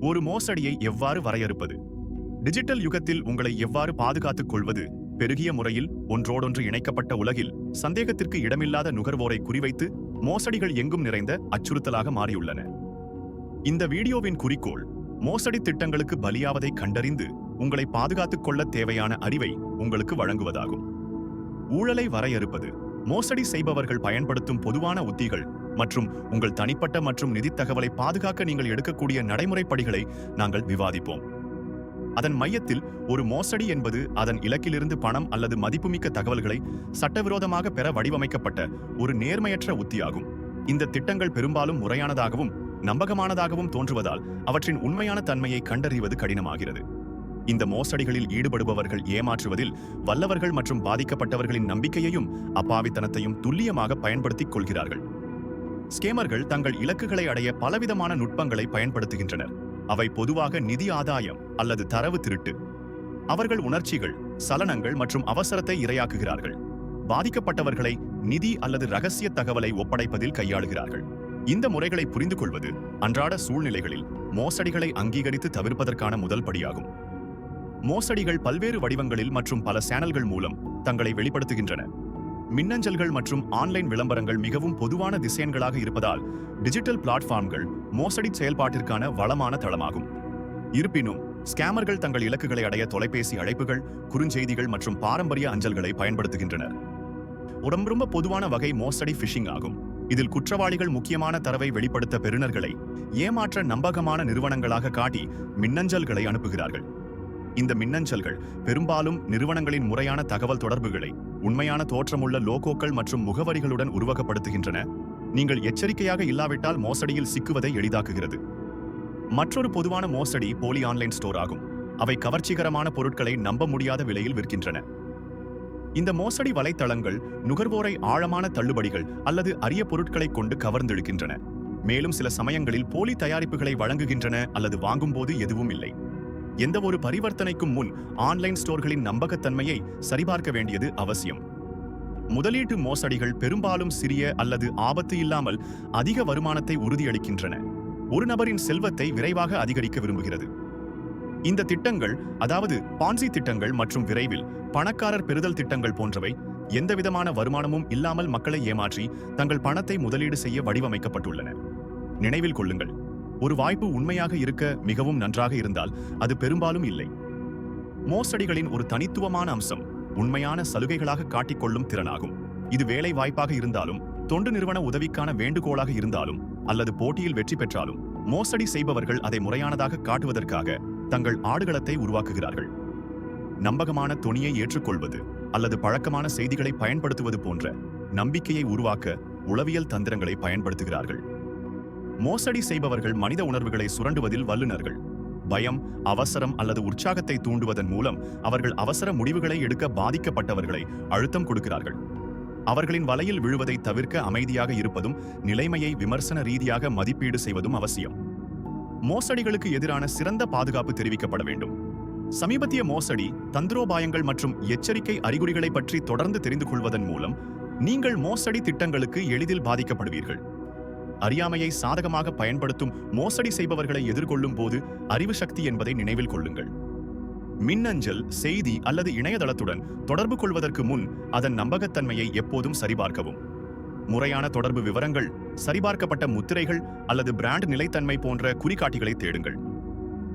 ஒரு மோசடியை எவ்வாறு வரையறுப்பது? டிஜிட்டல் யுகத்தில் உங்களை எவ்வாறு பாதுகாத்துக் கொள்வது? பெருகிய முறையில் ஒன்றோடொன்று இணைக்கப்பட்ட உலகில் சந்தேகத்திற்கு இடமில்லாத நுகர்வோரை குறிவைத்து மோசடிகள் எங்கும் நிறைந்த அச்சுறுத்தலாக மாறியுள்ளன. இந்த வீடியோவின் குறிக்கோள் மோசடி திட்டங்களுக்கு பலியாவதை கண்டறிந்து உங்களை பாதுகாத்துக் கொள்ள தேவையான அறிவை உங்களுக்கு வழங்குவதாகும். ஊழலை வரையறுப்பது மோசடி செய்பவர்கள் பயன்படுத்தும் பொதுவான உத்திகள் மற்றும் உங்கள் தனிப்பட்ட மற்றும் நிதி தகவலை பாதுகாக்க நீங்கள் எடுக்கக்கூடிய நடைமுறைப்படிகளை நாங்கள் விவாதிப்போம். அதன் மையத்தில் ஒரு மோசடி என்பது அதன் இலக்கிலிருந்து பணம் அல்லது மதிப்புமிக்க தகவல்களை சட்டவிரோதமாக பெற வடிவமைக்கப்பட்ட ஒரு நேர்மையற்ற உத்தியாகும். இந்த திட்டங்கள் பெரும்பாலும் முறையானதாகவும் நம்பகமானதாகவும் தோன்றுவதால் அவற்றின் உண்மையான தன்மையை கண்டறிவது கடினமாகிறது. இந்த மோசடிகளில் ஈடுபடுபவர்கள் ஏமாற்றுவதில் வல்லவர்கள் மற்றும் பாதிக்கப்பட்டவர்களின் நம்பிக்கையையும் அப்பாவித்தனத்தையும் துல்லியமாக பயன்படுத்திக் கொள்கிறார்கள். ஸ்கேமர்கள் தங்கள் இலக்குகளை அடைய பலவிதமான நுட்பங்களை பயன்படுத்துகின்றனர். அவை பொதுவாக நிதி ஆதாயம் அல்லது தரவு திருட்டு. அவர்கள் உணர்ச்சிகள் சலனங்கள் மற்றும் அவசரத்தை இரையாக்குகிறார்கள். பாதிக்கப்பட்டவர்களை நிதி அல்லது ரகசிய தகவலை ஒப்படைப்பதில் கையாளுகிறார்கள். இந்த முறைகளை புரிந்து கொள்வது அன்றாட சூழ்நிலைகளில் மோசடிகளை அங்கீகரித்து தவிர்ப்பதற்கான முதல் படியாகும். மோசடிகள் பல்வேறு வடிவங்களில் மற்றும் பல சேனல்கள் மூலம் தங்களை வெளிப்படுத்துகின்றன. மின்னஞ்சல்கள் மற்றும் ஆன்லைன் விளம்பரங்கள் மிகவும் பொதுவான திசையன்களாக இருப்பதால் டிஜிட்டல் பிளாட்ஃபார்ம்கள் மோசடி செயல்பாட்டிற்கான வளமான தளமாகும். இருப்பினும் ஸ்கேமர்கள் தங்கள் இலக்குகளை அடைய தொலைபேசி அழைப்புகள் குறுஞ்செய்திகள் மற்றும் பாரம்பரிய அஞ்சல்களை பயன்படுத்துகின்றனர். உடம்பு ரொம்ப பொதுவான வகை மோசடி ஃபிஷிங் ஆகும். இதில் குற்றவாளிகள் முக்கியமான தரவை வெளிப்படுத்த பெறுநர்களை ஏமாற்ற நம்பகமான நிறுவனங்களாக காட்டி மின்னஞ்சல்களை அனுப்புகிறார்கள். இந்த மின்னஞ்சல்கள் பெரும்பாலும் நிறுவனங்களின் முறையான தகவல் தொடர்புகளை உண்மையான தோற்றமுள்ள லோகோக்கள் மற்றும் முகவரிகளுடன் உருவகப்படுத்துகின்றன. நீங்கள் எச்சரிக்கையாக இல்லாவிட்டால் மோசடியில் சிக்குவதை எளிதாக்குகிறது. மற்றொரு பொதுவான மோசடி போலி ஆன்லைன் ஸ்டோர் ஆகும். அவை கவர்ச்சிகரமான பொருட்களை நம்ப முடியாத விலையில் விற்கின்றன. இந்த மோசடி வலைத்தளங்கள் நுகர்வோரை ஆழமான தள்ளுபடிகள் அல்லது அரிய பொருட்களை கொண்டு கவர்ந்தெழுக்கின்றன. மேலும் சில சமயங்களில் போலி தயாரிப்புகளை வழங்குகின்றன அல்லது வாங்கும்போது எதுவும் இல்லை. எந்த ஒரு பரிவர்த்தனைக்கும் முன் ஆன்லைன் ஸ்டோர்களின் நம்பகத்தன்மையை சரிபார்க்க வேண்டியது அவசியம். முதலீட்டு மோசடிகள் பெரும்பாலும் சிறிய அல்லது ஆபத்து இல்லாமல் அதிக வருமானத்தை உறுதியளிக்கின்றன. ஒரு நபரின் செல்வத்தை விரைவாக அதிகரிக்க விரும்புகிறது. இந்த திட்டங்கள் அதாவது பான்சி திட்டங்கள் மற்றும் விரைவில் பணக்காரர் பெறுதல் திட்டங்கள் போன்றவை எந்தவிதமான வருமானமும் இல்லாமல் மக்களை ஏமாற்றி தங்கள் பணத்தை முதலீடு செய்ய வடிவமைக்கப்பட்டுள்ளன. நினைவில் கொள்ளுங்கள். ஒரு வாய்ப்பு உண்மையாக இருக்க மிகவும் நன்றாக இருந்தால் அது பெரும்பாலும் இல்லை. மோசடிகளின் ஒரு தனித்துவமான அம்சம் உண்மையான சலுகைகளாக காட்டிக்கொள்ளும் திறனாகும். இது வேலை வாய்ப்பாக இருந்தாலும் தொண்டு நிறுவன உதவிக்கான வேண்டுகோளாக இருந்தாலும் அல்லது போட்டியில் வெற்றி பெற்றாலும் மோசடி செய்பவர்கள் அதை முறையானதாக காட்டுவதற்காக தங்கள் ஆடுகளத்தை உருவாக்குகிறார்கள். நம்பகமான துணியை ஏற்றுக்கொள்வது அல்லது பழக்கமான செய்திகளை பயன்படுத்துவது போன்ற நம்பிக்கையை உருவாக்க உளவியல் தந்திரங்களை பயன்படுத்துகிறார்கள். மோசடி செய்பவர்கள் மனித உணர்வுகளை சுரண்டுவதில் வல்லுநர்கள். பயம் அவசரம் அல்லது உற்சாகத்தை தூண்டுவதன் மூலம் அவர்கள் அவசர முடிவுகளை எடுக்க பாதிக்கப்பட்டவர்களை அழுத்தம் கொடுக்கிறார்கள். அவர்களின் வலையில் விழுவதை தவிர்க்க அமைதியாக இருப்பதும் நிலைமையை விமர்சன ரீதியாக மதிப்பீடு செய்வதும் அவசியம். மோசடிகளுக்கு எதிரான சிறந்த பாதுகாப்பு தெரிவிக்கப்பட வேண்டும். சமீபத்திய மோசடி தந்திரோபாயங்கள் மற்றும் எச்சரிக்கை அறிகுறிகளை பற்றி தொடர்ந்து தெரிந்து கொள்வதன் மூலம் நீங்கள் மோசடி திட்டங்களுக்கு எளிதில் பாதிக்கப்படுவீர்கள். அறியாமையை சாதகமாக பயன்படுத்தும் மோசடி செய்பவர்களை எதிர்கொள்ளும் போது அறிவு சக்தி என்பதை நினைவில் கொள்ளுங்கள். மின்னஞ்சல் செய்தி அல்லது இணையதளத்துடன் தொடர்பு கொள்வதற்கு முன் அதன் நம்பகத்தன்மையை எப்போதும் சரிபார்க்கவும். முறையான தொடர்பு விவரங்கள் சரிபார்க்கப்பட்ட முத்திரைகள் அல்லது பிராண்ட் நிலைத்தன்மை போன்ற குறிகாட்டிகளை தேடுங்கள்.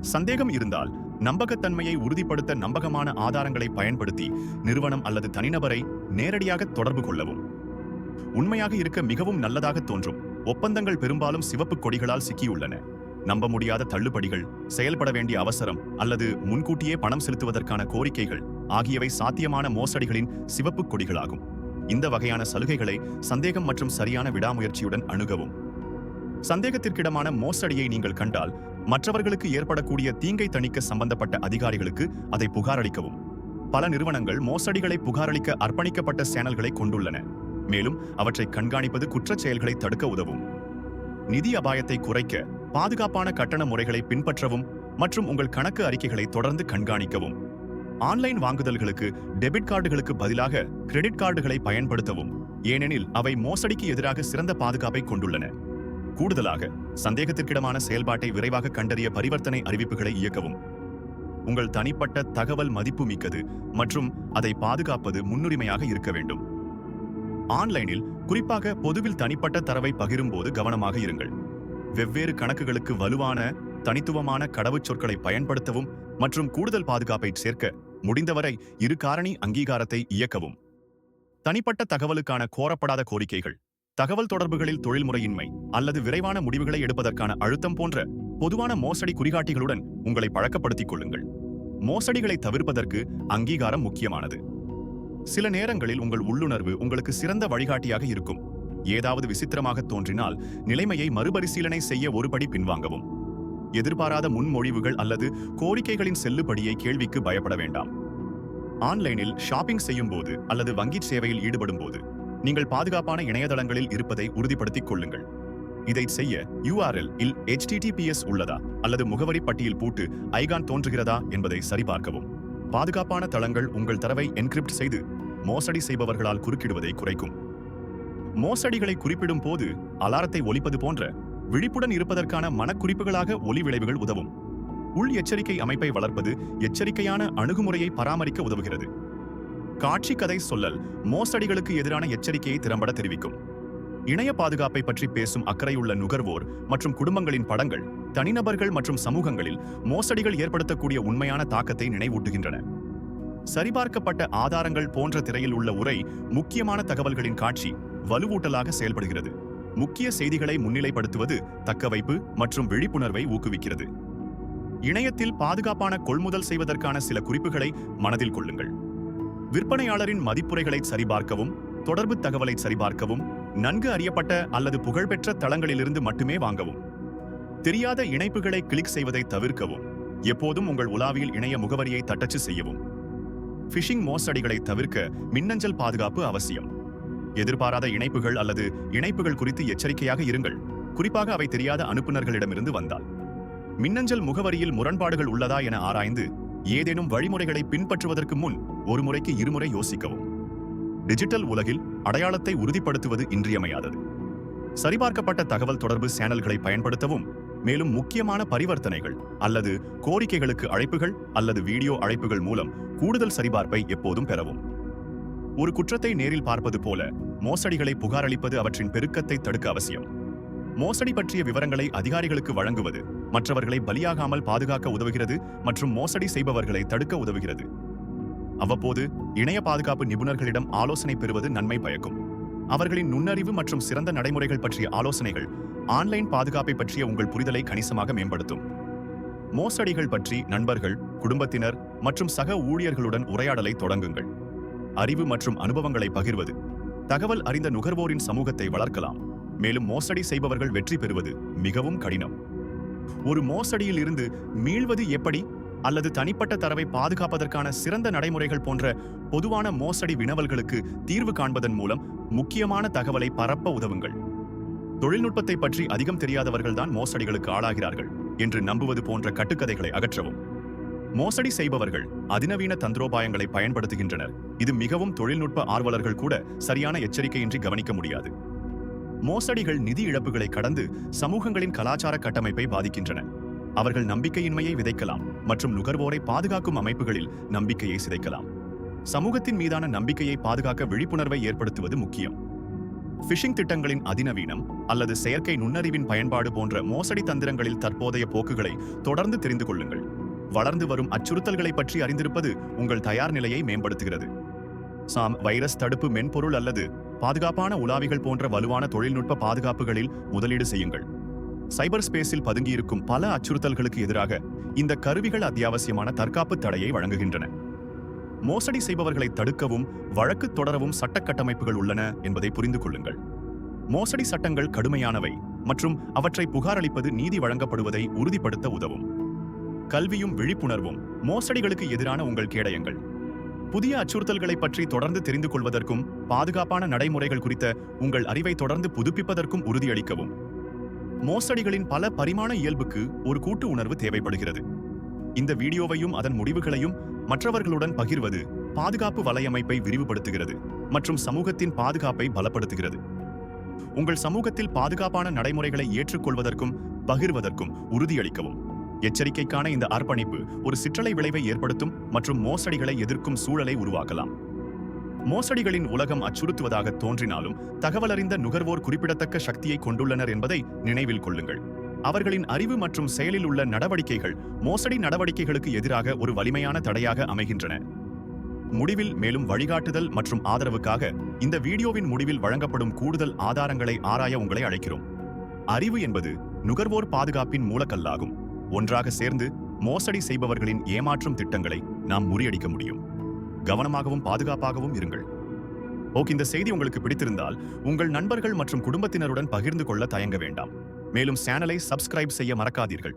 சந்தேகம் இருந்தால் நம்பகத்தன்மையை உறுதிப்படுத்த நம்பகமான ஆதாரங்களை பயன்படுத்தி நிறுவனம் அல்லது தனிநபரை நேரடியாக தொடர்பு கொள்ளவும். உண்மையாக இருக்க மிகவும் நல்லதாக தோன்றும். ஒப்பந்தங்கள் பெரும்பாலும் சிவப்பு கொடிகளால் சிக்கியுள்ளன. நம்ப முடியாத தள்ளுபடிகள் செயல்பட வேண்டிய அவசரம் அல்லது முன்கூட்டியே பணம் செலுத்துவதற்கான கோரிக்கைகள் ஆகியவை சாத்தியமான மோசடிகளின் சிவப்பு கொடிகளாகும். இந்த வகையான சலுகைகளை சந்தேகம் மற்றும் சரியான விடாமுயற்சியுடன் அணுகவும். சந்தேகத்திற்கிடமான மோசடியை நீங்கள் கண்டால் மற்றவர்களுக்கு ஏற்படக்கூடிய தீங்கை தணிக்க சம்பந்தப்பட்ட அதிகாரிகளுக்கு அதை புகாரளிக்கவும். பல நிறுவனங்கள் மோசடிகளை புகாரளிக்க அர்ப்பணிக்கப்பட்ட சேனல்களை கொண்டுள்ளன. மேலும் அவற்றை கண்காணிப்பது குற்றச் செயல்களை தடுக்க உதவும். நிதி அபாயத்தை குறைக்க பாதுகாப்பான கட்டண முறைகளை பின்பற்றவும் மற்றும் உங்கள் கணக்கு அறிக்கைகளை தொடர்ந்து கண்காணிக்கவும். ஆன்லைன் வாங்குதல்களுக்கு டெபிட் கார்டுகளுக்கு பதிலாக கிரெடிட் கார்டுகளை பயன்படுத்தவும். ஏனெனில் அவை மோசடிக்கு எதிராக சிறந்த பாதுகாப்பை கொண்டுள்ளன. கூடுதலாக சந்தேகத்திற்கிடமான செயல்பாட்டை விரைவாக கண்டறிய பரிவர்த்தனை அறிவிப்புகளை இயக்கவும். உங்கள் தனிப்பட்ட தகவல் மதிப்புமிக்கது மற்றும் அதை பாதுகாப்பது முன்னுரிமையாக இருக்க வேண்டும். ஆன்லைனில் குறிப்பாக பொதுவில் தனிப்பட்ட தரவை பகிரும்போது கவனமாக இருங்கள். வெவ்வேறு கணக்குகளுக்கு வலுவான தனித்துவமான கடவுச்சொற்களை பயன்படுத்தவும் மற்றும் கூடுதல் பாதுகாப்பை சேர்க்க முடிந்தவரை இரு காரணி அங்கீகாரத்தை இயக்கவும். தனிப்பட்ட தகவலுக்கான கோரப்படாத கோரிக்கைகள். தகவல் தொடர்புகளில் தொழில்முறையின்மை அல்லது விரைவான முடிவுகளை எடுப்பதற்கான அழுத்தம் போன்ற பொதுவான மோசடி குறிகாட்டிகளுடன் உங்களை பழக்கப்படுத்திக் கொள்ளுங்கள். மோசடிகளை தவிர்ப்பதற்கு அங்கீகாரம் முக்கியமானது. சில நேரங்களில் உங்கள் உள்ளுணர்வு உங்களுக்கு சிறந்த வழிகாட்டியாக இருக்கும். ஏதாவது விசித்திரமாக தோன்றினால் நிலைமையை மறுபரிசீலனை செய்ய ஒருபடி பின்வாங்கவும். எதிர்பாராத முன்மொழிவுகள் அல்லது கோரிக்கைகளின் செல்லுபடியை கேள்விக்கு பயப்பட வேண்டாம். ஆன்லைனில் ஷாப்பிங் செய்யும் போது அல்லது வங்கிச் சேவையில் ஈடுபடும் போது நீங்கள் பாதுகாப்பான இணையதளங்களில் இருப்பதை உறுதிப்படுத்திக் கொள்ளுங்கள். இதை செய்ய யூஆர்எல் இல் எச்டிடிபிஎஸ் உள்ளதா அல்லது முகவரி பட்டியல் பூட்டு ஐகான் தோன்றுகிறதா என்பதை சரிபார்க்கவும். பாதுகாப்பான தளங்கள் உங்கள் தரவை என்கிரிப்ட் செய்து மோசடி செய்பவர்களால் குறுக்கிடுவதை குறைக்கும். மோசடிகளை குறிப்பிடும் போது அலாரத்தை ஒலிப்பது போன்ற விழிப்புடன் இருப்பதற்கான மனக்குறிப்புகளாக ஒலி விளைவுகள் உதவும். உள் எச்சரிக்கை அமைப்பை வளர்ப்பது எச்சரிக்கையான அணுகுமுறையை பராமரிக்க உதவுகிறது. காட்சி கதை சொல்லல் மோசடிகளுக்கு எதிரான எச்சரிக்கையை திறம்பட தெரிவிக்கும். இணைய பாதுகாப்பை பற்றி பேசும் அக்கறையுள்ள நுகர்வோர் மற்றும் குடும்பங்களின் படங்கள் தனிநபர்கள் மற்றும் சமூகங்களில் மோசடிகள் ஏற்படுத்தக்கூடிய உண்மையான தாக்கத்தை நினைவூட்டுகின்றன. சரிபார்க்கப்பட்ட ஆதாரங்கள் போன்ற திரையில் உள்ள உரை முக்கியமான தகவல்களின் காட்சி வலுவூட்டலாக செயல்படுகிறது. முக்கிய செய்திகளை முன்னிலைப்படுத்துவது தக்கவைப்பு மற்றும் விழிப்புணர்வை ஊக்குவிக்கிறது. இணையத்தில் பாதுகாப்பான கொள்முதல் செய்வதற்கான சில குறிப்புகளை மனதில் கொள்ளுங்கள். விற்பனையாளரின் மதிப்புரைகளை சரிபார்க்கவும் தொடர்பு தகவலை சரிபார்க்கவும் நன்கு அறியப்பட்ட அல்லது புகழ்பெற்ற தளங்களிலிருந்து மட்டுமே வாங்கவும். தெரியாத இணைப்புகளை கிளிக் செய்வதை தவிர்க்கவும். எப்போதும் உங்கள் உலாவியில் இணைய முகவரியை தட்டச்சு செய்யவும். ஃபிஷிங் மோசடிகளை தவிர்க்க மின்னஞ்சல் பாதுகாப்பு அவசியம். எதிர்பாராத இணைப்புகள் அல்லது இணைப்புகள் குறித்து எச்சரிக்கையாக இருங்கள். குறிப்பாக அவை தெரியாத அனுப்புநர்களிடமிருந்து வந்தால். மின்னஞ்சல் முகவரியில் முரண்பாடுகள் உள்ளதா என ஆராய்ந்து ஏதேனும் வழிமுறைகளை பின்பற்றுவதற்கு முன் ஒரு முறைக்கு இருமுறை யோசிக்கவும். டிஜிட்டல் உலகில் அடையாளத்தை உறுதிப்படுத்துவது இன்றியமையாதது. சரிபார்க்கப்பட்ட தகவல் தொடர்பு சேனல்களை பயன்படுத்தவும் மேலும் முக்கியமான பரிவர்த்தனைகள் அல்லது கோரிக்கைகளுக்கு அழைப்புகள் அல்லது வீடியோ அழைப்புகள் மூலம் கூடுதல் சரிபார்ப்பை எப்போதும் பெறவும். ஒரு குற்றத்தை நேரில் பார்ப்பது போல மோசடிகளை புகாரளிப்பது அவற்றின் பெருக்கத்தை தடுக்க அவசியம். மோசடி பற்றிய விவரங்களை அதிகாரிகளுக்கு வழங்குவது மற்றவர்களை பலியாகாமல் பாதுகாக்க உதவுகிறது மற்றும் மோசடி செய்பவர்களை தடுக்க உதவுகிறது. அவ்வப்போது இணைய பாதுகாப்பு நிபுணர்களிடம் ஆலோசனை பெறுவது நன்மை பயக்கும். அவர்களின் நுண்ணறிவு மற்றும் சிறந்த நடைமுறைகள் பற்றிய ஆலோசனைகள் ஆன்லைன் பாதுகாப்பை பற்றிய உங்கள் புரிதலை கணிசமாக மேம்படுத்தும். மோசடிகள் பற்றி நண்பர்கள் குடும்பத்தினர் மற்றும் சக ஊழியர்களுடன் உரையாடலை தொடங்குங்கள். அறிவு மற்றும் அனுபவங்களை பகிர்வது. தகவல் அறிந்த நுகர்வோரின் சமூகத்தை வளர்க்கலாம். மேலும் மோசடி செய்பவர்கள் வெற்றி பெறுவது மிகவும் கடினம். ஒரு மோசடியில் இருந்து மீள்வது எப்படி? அல்லது தனிப்பட்ட தரவை பாதுகாப்பதற்கான சிறந்த நடைமுறைகள் போன்ற பொதுவான மோசடி வினவல்களுக்கு தீர்வு காண்பதன் மூலம் முக்கியமான தகவலை பரப்ப உதவுங்கள். தொழில்நுட்பத்தை பற்றி அதிகம் தெரியாதவர்கள்தான் மோசடிகளுக்கு ஆளாகிறார்கள் என்று நம்புவது போன்ற கட்டுக்கதைகளை அகற்றவும். மோசடி செய்பவர்கள் அதிநவீன தந்திரோபாயங்களை பயன்படுத்துகின்றனர். இது மிகவும் தொழில்நுட்ப ஆர்வலர்கள் கூட சரியான எச்சரிக்கையின்றி கவனிக்க முடியாது. மோசடிகள் நிதி இழப்புகளை கடந்து சமூகங்களின் கலாச்சார கட்டமைப்பை பாதிக்கின்றன. அவர்கள் நம்பிக்கையின்மையை விதைக்கலாம் மற்றும் நுகர்வோரை பாதுகாக்கும் அமைப்புகளில் நம்பிக்கையை சிதைக்கலாம். சமூகத்தின் மீதான நம்பிக்கையை பாதுகாக்க விழிப்புணர்வை ஏற்படுத்துவது முக்கியம். ஃபிஷிங் திட்டங்களின் அதிநவீனம் அல்லது செயற்கை நுண்ணறிவின் பயன்பாடு போன்ற மோசடி தந்திரங்களில் தற்போதைய போக்குகளை தொடர்ந்து தெரிந்து கொள்ளுங்கள். வளர்ந்து வரும் அச்சுறுத்தல்களை பற்றி அறிந்திருப்பது உங்கள் தயார் நிலையை மேம்படுத்துகிறது. சாம் வைரஸ் தடுப்பு மென்பொருள் அல்லது பாதுகாப்பான உலாவிகள் போன்ற வலுவான தொழில்நுட்ப பாதுகாப்புகளில் முதலீடு செய்யுங்கள். சைபர் ஸ்பேஸில் பதுங்கியிருக்கும் பல அச்சுறுத்தல்களுக்கு எதிராக இந்த கருவிகள் அத்தியாவசியமான தற்காப்பு தடையை வழங்குகின்றன. மோசடி செய்பவர்களை தடுக்கவும் வழக்கு தொடரவும் சட்ட கட்டமைப்புகள் உள்ளன என்பதை புரிந்து கொள்ளுங்கள். மோசடி சட்டங்கள் கடுமையானவை மற்றும் அவற்றை புகாரளிப்பது நீதி வழங்கப்படுவதை உறுதிப்படுத்த உதவும். கல்வியும் விழிப்புணர்வும் மோசடிகளுக்கு எதிரான உங்கள் கேடயங்கள். புதிய அச்சுறுத்தல்களை பற்றி தொடர்ந்து தெரிந்து கொள்வதற்கும் பாதுகாப்பான நடைமுறைகள் குறித்த உங்கள் அறிவை தொடர்ந்து புதுப்பிப்பதற்கும் உறுதியளிக்கவும். மோசடிகளின் பல பரிமாண இயல்புக்கு ஒரு கூட்டு உணர்வு தேவைப்படுகிறது. இந்த வீடியோவையும் அதன் முடிவுகளையும் மற்றவர்களுடன் பகிர்வது பாதுகாப்பு வலையமைப்பை விரிவுபடுத்துகிறது மற்றும் சமூகத்தின் பாதுகாப்பை பலப்படுத்துகிறது. உங்கள் சமூகத்தில் பாதுகாப்பான நடைமுறைகளை ஏற்றுக்கொள்வதற்கும் பகிர்வதற்கும் உறுதியளிக்கவும். எச்சரிக்கைக்கான இந்த அர்ப்பணிப்பு ஒரு சிற்றலை விளைவை ஏற்படுத்தும் மற்றும் மோசடிகளை எதிர்க்கும் சூழலை உருவாக்கலாம். மோசடிகளின் உலகம் அச்சுறுத்துவதாக தோன்றினாலும் தகவலறிந்த நுகர்வோர் குறிப்பிடத்தக்க சக்தியை கொண்டுள்ளனர் என்பதை நினைவில் கொள்ளுங்கள். அவர்களின் அறிவு மற்றும் செயலில் உள்ள நடவடிக்கைகள் மோசடி நடவடிக்கைகளுக்கு எதிராக ஒரு வலிமையான தடையாக அமைகின்றன. முடிவில் மேலும் வழிகாட்டுதல் மற்றும் ஆதரவுக்காக இந்த வீடியோவின் முடிவில் வழங்கப்படும் கூடுதல் ஆதாரங்களை ஆராய உங்களை அழைக்கிறோம். அறிவு என்பது நுகர்வோர் பாதுகாப்பின் மூலக்கல்லாகும். ஒன்றாக சேர்ந்து மோசடி செய்பவர்களின் ஏமாற்றும் திட்டங்களை நாம் முறியடிக்க முடியும். கவனமாகவும் பாதுகாப்பாகவும் இருங்கள். ஓகே இந்த செய்தி உங்களுக்கு பிடித்திருந்தால் உங்கள் நண்பர்கள் மற்றும் குடும்பத்தினருடன் பகிர்ந்து கொள்ள தயங்க வேண்டாம். மேலும் சேனலை சப்ஸ்கிரைப் செய்ய மறக்காதீர்கள்.